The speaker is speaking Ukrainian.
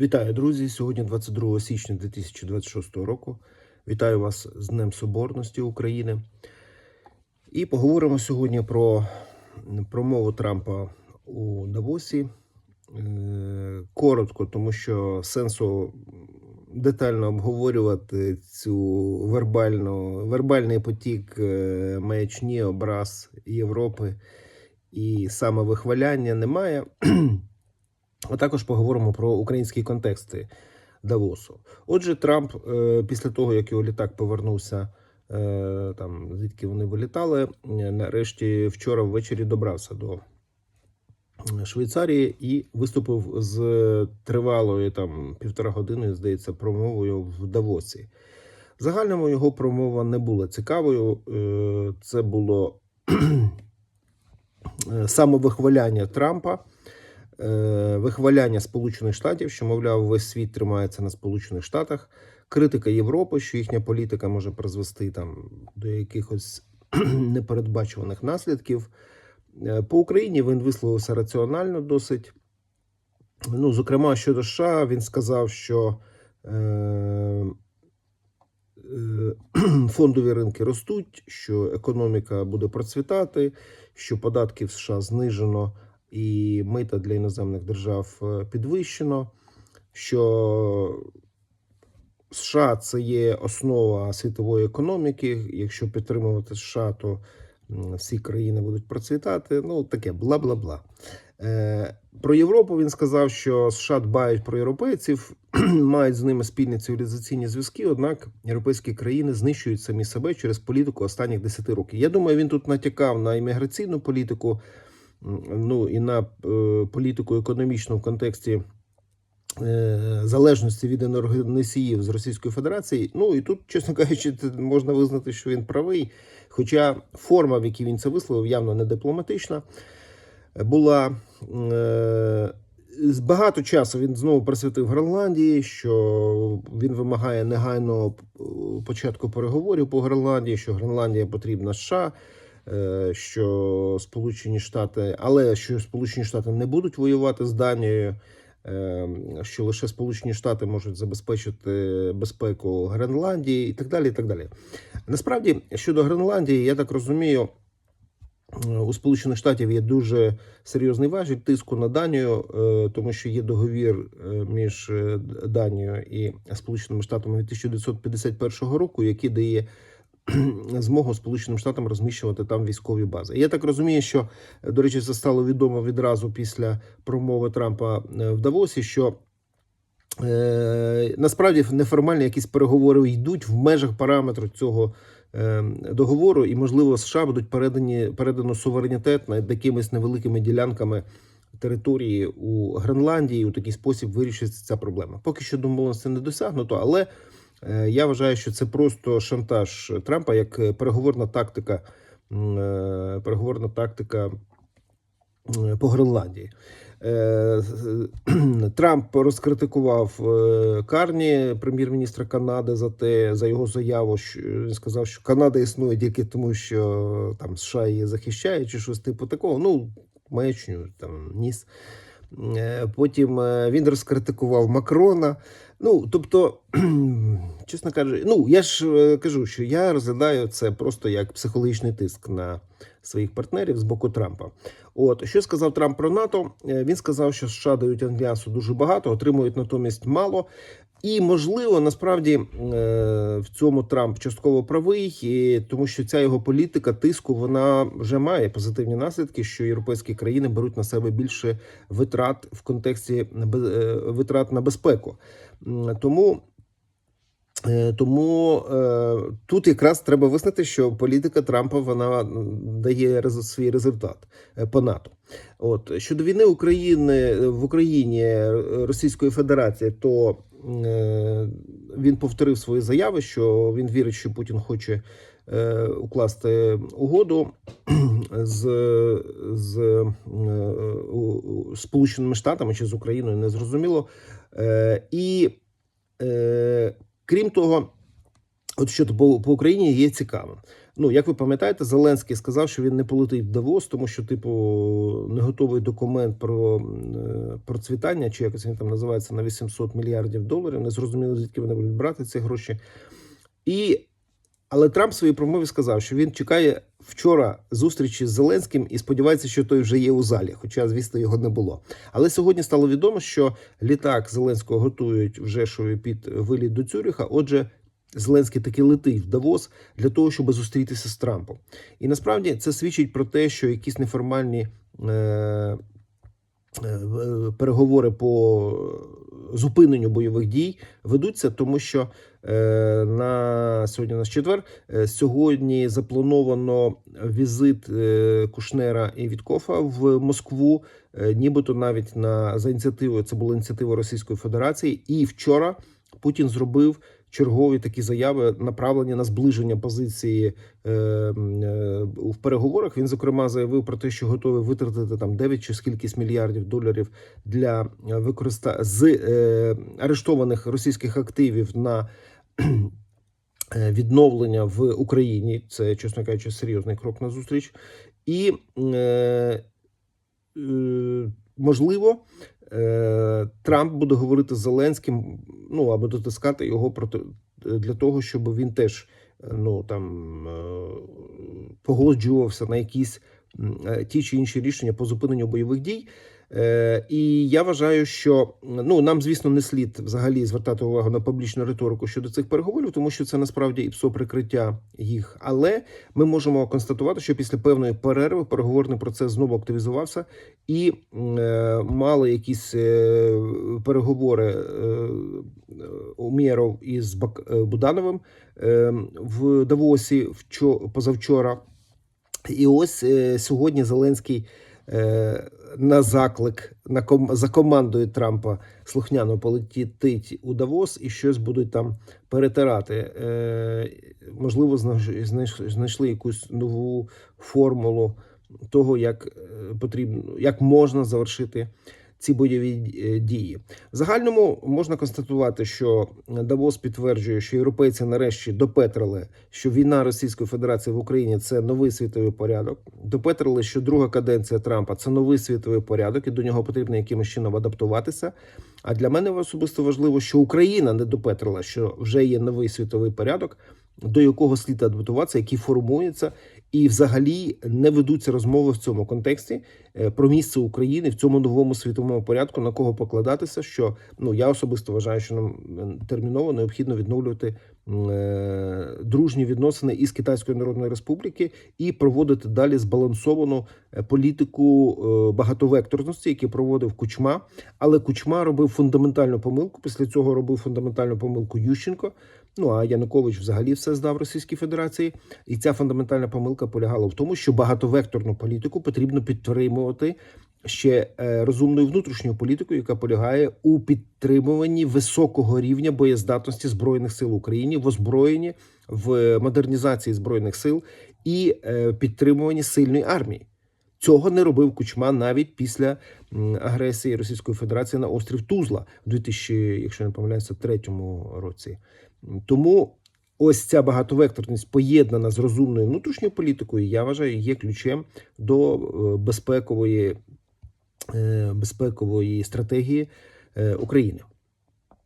Вітаю, друзі! Сьогодні 22 січня 2026 року. Вітаю вас з Днем Соборності України. І поговоримо сьогодні про промову Трампа у Давосі. Е, Коротко, тому що сенсу детально обговорювати цю вербальну, вербальний потік е, маячні, образ Європи і самовихваляння немає. А також поговоримо про українські контексти Давосу. Отже, Трамп е, після того, як його літак повернувся, е, там звідки вони вилітали, е, нарешті вчора ввечері добрався до Швейцарії і виступив з тривалою там півтора години, здається, промовою в Давосі. В загальному його промова не була цікавою. Це було самовихваляння Трампа вихваляння Сполучених Штатів, що мовляв, весь світ тримається на Сполучених Штатах, критика Європи, що їхня політика може призвести там до якихось непередбачуваних наслідків. Е, По Україні він висловився раціонально досить. Ну, зокрема, щодо США, він сказав, що е, е, фондові ринки ростуть, що економіка буде процвітати, що податки в США знижено і мита для іноземних держав е, підвищено, що США це є основа світової економіки. Якщо підтримувати США, то всі країни будуть процвітати. Ну, таке бла бла бла. Про Європу він сказав, що США дбають про європейців, мають з ними спільні цивілізаційні зв'язки. Однак європейські країни знищують самі себе через політику останніх 10 років. Я думаю, він тут натякав на імміграційну політику, ну і на е, політику економічну в контексті е, залежності від енергоносіїв з Російської Федерації. Ну і тут, чесно кажучи, можна визнати, що він правий. Хоча форма, в якій він це висловив, явно не дипломатична, була. Е, багато часу він знову присвятив Гренландії, що він вимагає негайного початку переговорів по Гренландії, що Гренландія потрібна США, що Сполучені Штати, але що Сполучені Штати не будуть воювати з Данією, е, що лише Сполучені Штати можуть забезпечити безпеку Гренландії і так далі. І так далі. Насправді, щодо Гренландії, я так розумію, е, у Сполучених Штатів є дуже серйозний важіль тиску на Данію, е, тому що є договір е, між е, Данією і Сполученими Штатами від 1951 року, який дає змогу Сполученим Штатам розміщувати там військові бази. Я так розумію, що до речі, це стало відомо відразу після промови Трампа е, в Давосі, що е, насправді неформальні якісь переговори йдуть в межах параметру цього е, договору, і можливо США будуть передані передано суверенітет над якимись невеликими ділянками території у Гренландії. У такий спосіб вирішиться ця проблема. Поки що домовленості не досягнуто, але я вважаю, що це просто шантаж Трампа як е, переговорна тактика, е, переговорна тактика по Гренландії. Е, Трамп розкритикував е, Карні, прем'єр-міністра Канади, за те за його заяву. що він сказав, що Канада існує тільки тому, що там США її захищає, чи щось типу такого. Ну, маячню там ніс. Е, Потім е, він розкритикував Макрона. Ну, тобто, чесно кажучи, ну я ж е, кажу, що я розглядаю це просто як психологічний тиск на своїх партнерів з боку Трампа. От що сказав Трамп про НАТО? Е, Він сказав, що США дають альянсу дуже багато, отримують натомість мало. І можливо, насправді е, в цьому Трамп частково правий, і тому що ця його політика тиску вона вже має позитивні наслідки, що європейські країни беруть на себе більше витрат в контексті витрат на безпеку. Тому Тому е, тут якраз треба визнати, що політика Трампа вона дає свій результат е, по НАТО. От щодо війни України е, в Україні е, Російської Федерації, то е, він повторив свої заяви, що він вірить, що Путін хоче е, укласти угоду з, з е, Сполученими Штатами чи з Україною, незрозуміло. Е, і е, Крім того, От що по, по Україні є цікавим. Ну, як ви пам'ятаєте, Зеленський сказав, що він не полетить в Давос, тому що, типу, не готовий документ про е, процвітання, чи якось він там називається на 800 мільярдів доларів. Не зрозуміло, звідки вони будуть брати ці гроші. І, але Трамп в своїй промові сказав, що він чекає вчора зустрічі з Зеленським і сподівається, що той вже є у залі, хоча, звісно, його не було. Але сьогодні стало відомо, що літак Зеленського готують в Жешові під виліт до Цюріха. Отже, Зеленський таки летить в Давос для того, щоб зустрітися з Трампом. І насправді це свідчить про те, що якісь неформальні е, е, переговори по зупиненню бойових дій ведуться, тому що е, на сьогодні на четвер. е, Сьогодні заплановано візит е, Кушнера і Віткофа в Москву, нібито навіть на за ініціативою це була ініціатива Російської Федерації. І вчора Путін зробив чергові такі заяви, направлені на зближення позиції е, е, в переговорах. Він зокрема заявив про те, що готовий витратити там 9 чи скількись мільярдів доларів для використа з е, арештованих російських активів на е, відновлення в Україні. Це, чесно кажучи, серйозний крок на зустріч. І е, е, можливо, е, Трамп буде говорити з Зеленським, ну або дотискати його проти для того, щоб він теж е, ну там е, погоджувався на якісь е, ті чи інші рішення по зупиненню бойових дій. Е, і я вважаю, що ну нам, звісно, не слід взагалі звертати увагу на публічну риторику щодо цих переговорів, тому що це насправді ІПСО прикриття їх. Але ми можемо констатувати, що після певної перерви переговорний процес знову активізувався, і е, мали якісь е, переговори е, Умєров із Бак, е, Будановим е, в Давосі вчо, позавчора. І ось е, сьогодні Зеленський е, на заклик на ком за командою Трампа слухняно полетіть у Давос і щось будуть там перетирати. Е, можливо, знайш- знайш- знайшли якусь нову формулу того, як е, потрібно, як можна завершити ці бойові е, дії. В загальному можна констатувати, що Давос підтверджує, що європейці нарешті допетрили, що війна Російської Федерації в Україні це новий світовий порядок. Допетрили, що друга каденція Трампа це новий світовий порядок, і до нього потрібно якимось чином адаптуватися. А для мене особисто важливо, що Україна не допетрила, що вже є новий світовий порядок, до якого слід адаптуватися, який формується, і взагалі не ведуться розмови в цьому контексті е, про місце України в цьому новому світовому порядку, на кого покладатися. Що ну я особисто вважаю, що нам е, терміново необхідно відновлювати е, дружні відносини із Китайської Народної Республіки і проводити далі збалансовану політику багатовекторності, які проводив Кучма. Але Кучма робив фундаментальну помилку. Після цього робив фундаментальну помилку Ющенко. Ну а Янукович взагалі все здав Російській Федерації, і ця фундаментальна помилка полягала в тому, що багатовекторну політику потрібно підтримувати ще е, розумною внутрішньою політикою, яка полягає у підтримуванні високого рівня боєздатності збройних сил України, в озброєнні, в модернізації збройних сил і е, підтримуванні сильної армії. Цього не робив Кучма навіть після агресії Російської Федерації на острів Тузла в 2000, якщо не помиляюся, третьому році. Тому ось ця багатовекторність поєднана з розумною внутрішньою політикою, я вважаю, є ключем до е, безпекової, е, безпекової стратегії е, України.